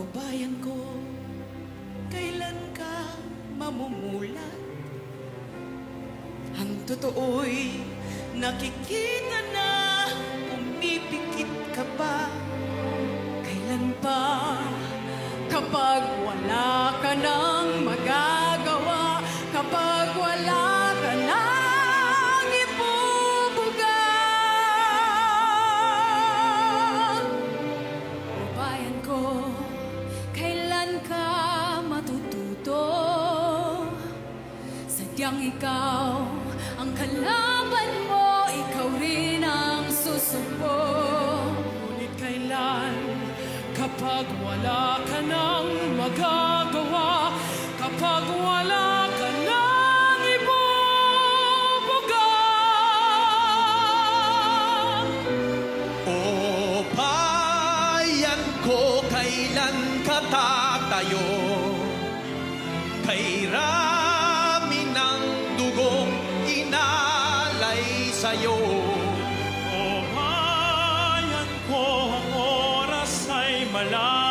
bayan ko, kailan ka mamumulat? Ang totoo'y nakikita na pumipikit ka pa. Kailan pa kapag wala ka nang Sadyang ikaw ang kalaban mo, ikaw rin ang susubo. Ngunit kailan kapag wala ka nang magagawa, kapag wala ka nang ibubuga. O bayan ko, kailan ka tatayo? Kay sa'yo. O bayan ko, ang oras ay malapit